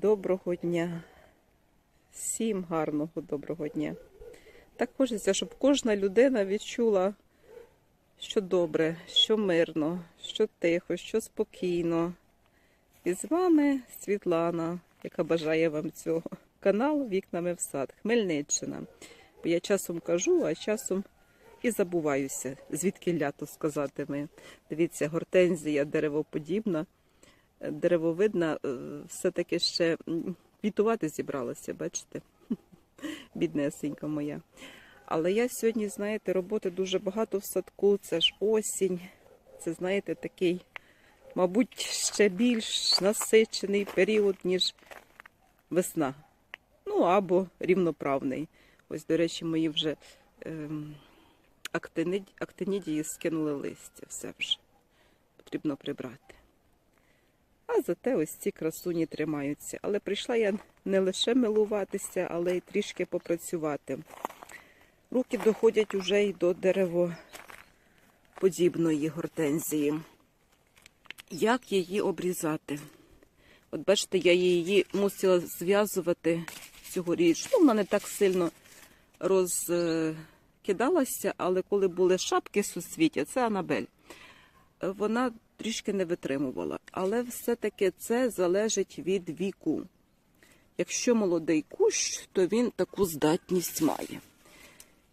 доброго дня. Всім гарного доброго дня. Так хочеться, щоб кожна людина відчула, що добре, що мирно, що тихо, що спокійно. І з вами Світлана, яка бажає вам цього. Канал Вікнами в сад, Хмельниччина. Бо я часом кажу, а часом і забуваюся, звідки лято сказати ми. Дивіться, гортензія деревоподібна деревовидна, е, все-таки ще квітувати зібралася, бачите? Біднесенька моя. Але я сьогодні, знаєте, роботи дуже багато в садку, це ж осінь. Це, знаєте, такий, мабуть, ще більш насичений період, ніж весна. Ну, або рівноправний. Ось, до речі, мої вже ем, актинідії скинули листя. Все вже потрібно прибрати. А зате ось ці красуні тримаються. Але прийшла я не лише милуватися, але й трішки попрацювати. Руки доходять уже й до деревоподібної гортензії. Як її обрізати? От бачите, я її мусила зв'язувати цьогоріч. Ну, вона не так сильно розкидалася, але коли були шапки суцвіття, це Анабель вона трішки не витримувала. Але все-таки це залежить від віку. Якщо молодий кущ, то він таку здатність має.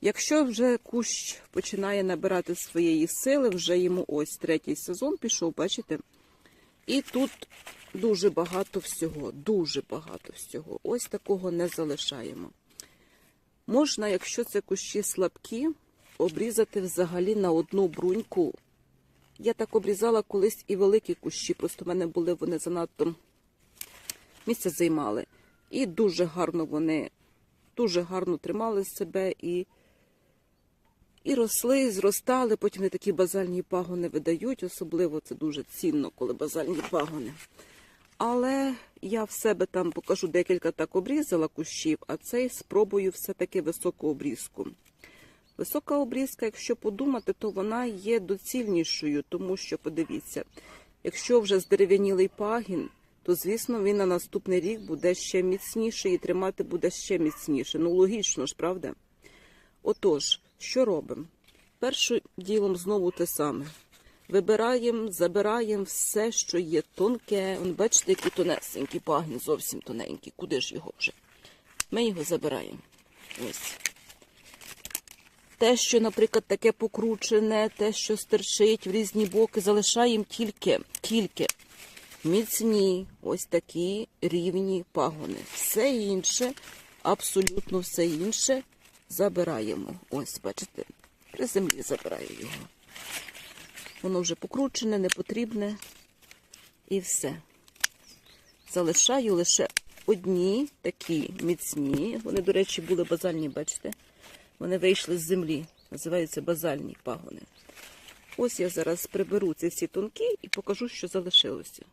Якщо вже кущ починає набирати своєї сили, вже йому ось третій сезон пішов, бачите? І тут дуже багато всього, дуже багато всього. Ось такого не залишаємо. Можна, якщо це кущі слабкі, обрізати взагалі на одну бруньку я так обрізала колись і великі кущі, просто в мене були вони занадто місце займали. І дуже гарно вони, дуже гарно тримали себе і, і росли, і зростали. Потім вони такі базальні пагони видають. Особливо це дуже цінно, коли базальні пагони. Але я в себе там покажу декілька так обрізала кущів, а цей спробую все-таки високу обрізку. Висока обрізка, якщо подумати, то вона є доцільнішою, тому що, подивіться, якщо вже здерев'янілий пагін, то, звісно, він на наступний рік буде ще міцніший і тримати буде ще міцніше. Ну, логічно ж, правда? Отож, що робимо? Першим ділом знову те саме. Вибираємо, забираємо все, що є тонке. Вон, бачите, який тонесенький пагін, зовсім тоненький. Куди ж його вже? Ми його забираємо. Ось. Те, що, наприклад, таке покручене, те, що стерчить в різні боки, залишаємо тільки, тільки міцні, ось такі рівні пагони. Все інше, абсолютно все інше забираємо. Ось, бачите, при землі забираю його. Воно вже покручене, не потрібне. І все. Залишаю лише одні такі міцні. Вони, до речі, були базальні, бачите? Вони вийшли з землі, називаються базальні пагони. Ось я зараз приберу ці всі тонкі і покажу, що залишилося.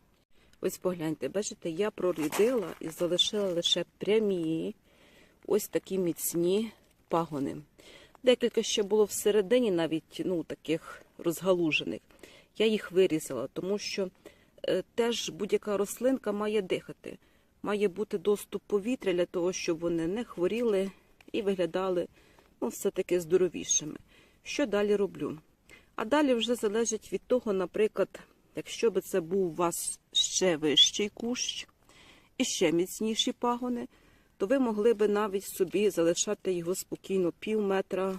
Ось погляньте, бачите, я прорідила і залишила лише прямі, ось такі міцні пагони. Декілька ще було всередині, навіть ну, таких розгалужених. Я їх вирізала, тому що е, теж будь-яка рослинка має дихати. Має бути доступ повітря для того, щоб вони не хворіли і виглядали все-таки здоровішими. Що далі роблю? А далі вже залежить від того, наприклад, якщо би це був у вас ще вищий кущ і ще міцніші пагони, то ви могли би навіть собі залишати його спокійно пів метра.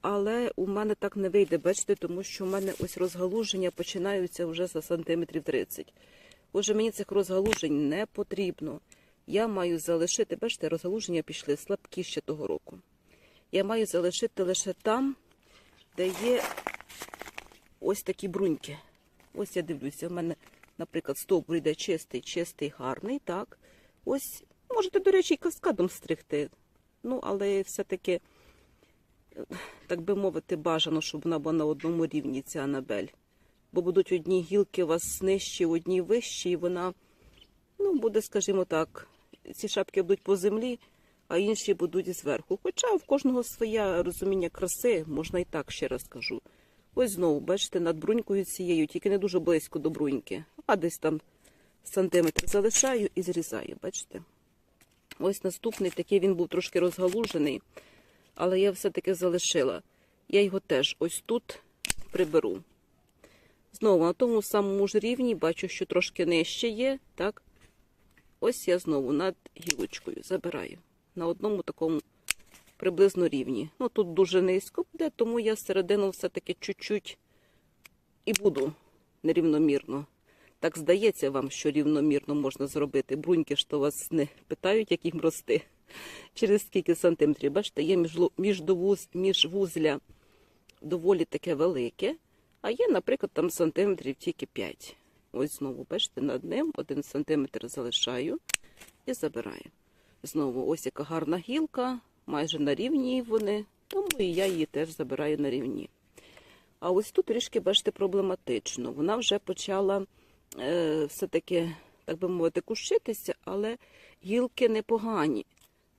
Але у мене так не вийде, бачите, тому що у мене ось розгалуження починаються вже за сантиметрів 30. Отже, мені цих розгалужень не потрібно. Я маю залишити, бачите, розгалуження пішли слабкі ще того року. Я маю залишити лише там, де є ось такі бруньки. Ось я дивлюся, в мене, наприклад, стовбур йде чистий, чистий, гарний, так. Ось, можете, до речі, і каскадом стригти. Ну, але все-таки, так би мовити, бажано, щоб вона була на одному рівні, ця анабель. Бо будуть одні гілки у вас нижчі, одні вищі, і вона, ну, буде, скажімо так, ці шапки будуть по землі, а інші будуть зверху. Хоча в кожного своє розуміння краси, можна і так ще раз кажу. Ось знову, бачите, над брунькою цією, тільки не дуже близько до бруньки, а десь там сантиметр залишаю і зрізаю, бачите? Ось наступний такий він був трошки розгалужений, але я все-таки залишила. Я його теж ось тут приберу. Знову на тому самому ж рівні бачу, що трошки нижче є. Так? Ось я знову над гілочкою забираю. На одному такому приблизно рівні. Ну тут дуже низько буде, тому я середину все-таки чуть-чуть і буду нерівномірно. Так здається вам, що рівномірно можна зробити. Бруньки то вас не питають, як їм рости. Через скільки сантиметрів. Бачите, є міждовуз- міжвузля доволі таке велике, а є, наприклад, там сантиметрів тільки 5. Ось знову, бачите, над ним один сантиметр залишаю і забираю. Знову ось яка гарна гілка, майже на рівні вони, тому і я її теж забираю на рівні. А ось тут трішки, бачите, проблематично. Вона вже почала е, все-таки, так би мовити, кущитися, але гілки непогані.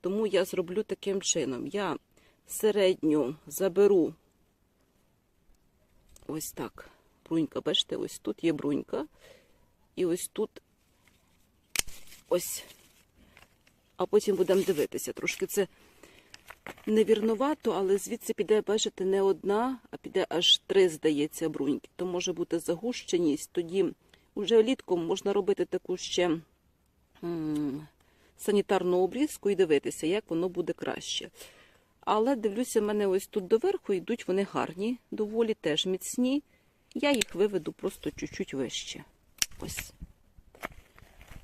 Тому я зроблю таким чином. Я середню заберу ось так. Брунька, бачите, ось тут є брунька. І ось тут ось. А потім будемо дивитися. Трошки це невірновато, але звідси піде, бачите, не одна, а піде аж три, здається, бруньки. То може бути загущеність. Тоді вже літком можна робити таку ще санітарну обрізку і дивитися, як воно буде краще. Але дивлюся, в мене ось тут доверху йдуть вони гарні, доволі теж міцні. Я їх виведу просто чуть-чуть вище. Ось.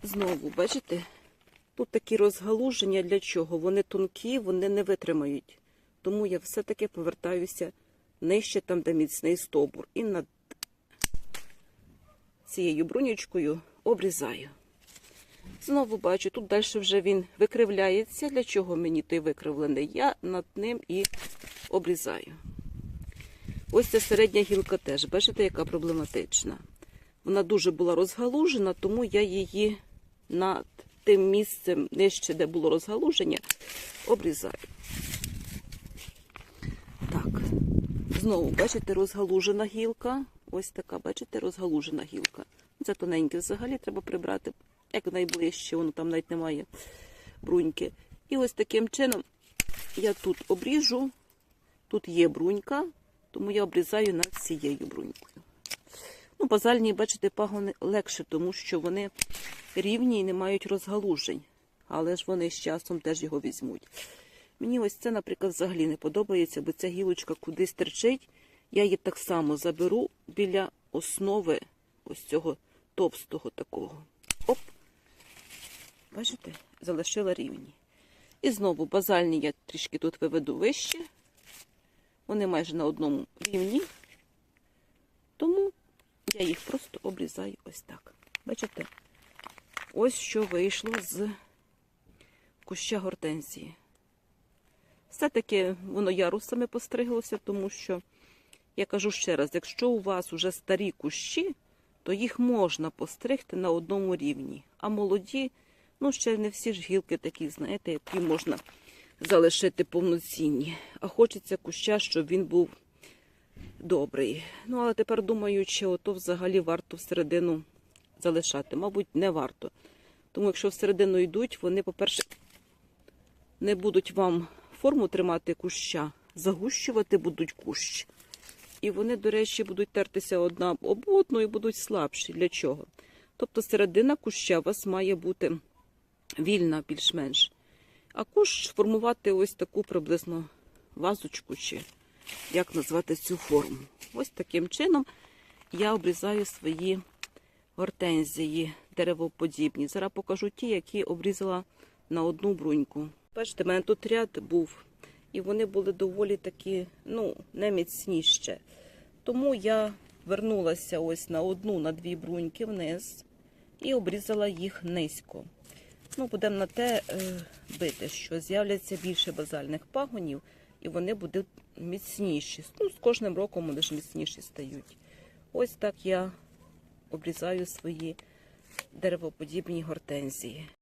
Знову, бачите? Тут такі розгалуження для чого? Вони тонкі, вони не витримають. Тому я все-таки повертаюся нижче там, де міцний стовбур. І над цією брунючкою обрізаю. Знову бачу, тут далі вже він викривляється. Для чого мені той викривлений? Я над ним і обрізаю. Ось ця середня гілка теж. Бачите, яка проблематична. Вона дуже була розгалужена, тому я її над тим місцем нижче, де було розгалуження, обрізаю. Так, знову, бачите, розгалужена гілка. Ось така, бачите, розгалужена гілка. Це тоненьке взагалі треба прибрати, як найближче, воно там навіть немає бруньки. І ось таким чином я тут обріжу, тут є брунька, тому я обрізаю над цією брунькою. Ну, базальні, бачите, пагони легше, тому що вони рівні і не мають розгалужень. Але ж вони з часом теж його візьмуть. Мені ось це, наприклад, взагалі не подобається, бо ця гілочка кудись терчить. Я її так само заберу біля основи ось цього товстого такого. Оп! Бачите, залишила рівні. І знову базальні я трішки тут виведу вище. Вони майже на одному рівні. Тому я їх просто обрізаю ось так. Бачите? Ось що вийшло з куща гортензії. Все-таки воно ярусами постриглося, тому що, я кажу ще раз, якщо у вас уже старі кущі, то їх можна постригти на одному рівні. А молоді, ну ще не всі ж гілки такі, знаєте, які можна залишити повноцінні. А хочеться куща, щоб він був добрий. Ну, але тепер думаю, чи ото взагалі варто всередину залишати. Мабуть, не варто. Тому якщо всередину йдуть, вони, по-перше, не будуть вам форму тримати куща, загущувати будуть кущ. І вони, до речі, будуть тертися одна об одну і будуть слабші. Для чого? Тобто середина куща у вас має бути вільна більш-менш. А кущ формувати ось таку приблизно вазочку, чи як назвати цю форму. Ось таким чином я обрізаю свої гортензії деревоподібні. Зараз покажу ті, які обрізала на одну бруньку. Бачите, в мене тут ряд був, і вони були доволі такі, ну, не міцні ще. Тому я вернулася ось на одну, на дві бруньки вниз і обрізала їх низько. Ну, будемо на те е, бити, що з'являться більше базальних пагонів, і вони будуть міцніші. Ну, з кожним роком вони ж міцніші стають. Ось так я обрізаю свої деревоподібні гортензії.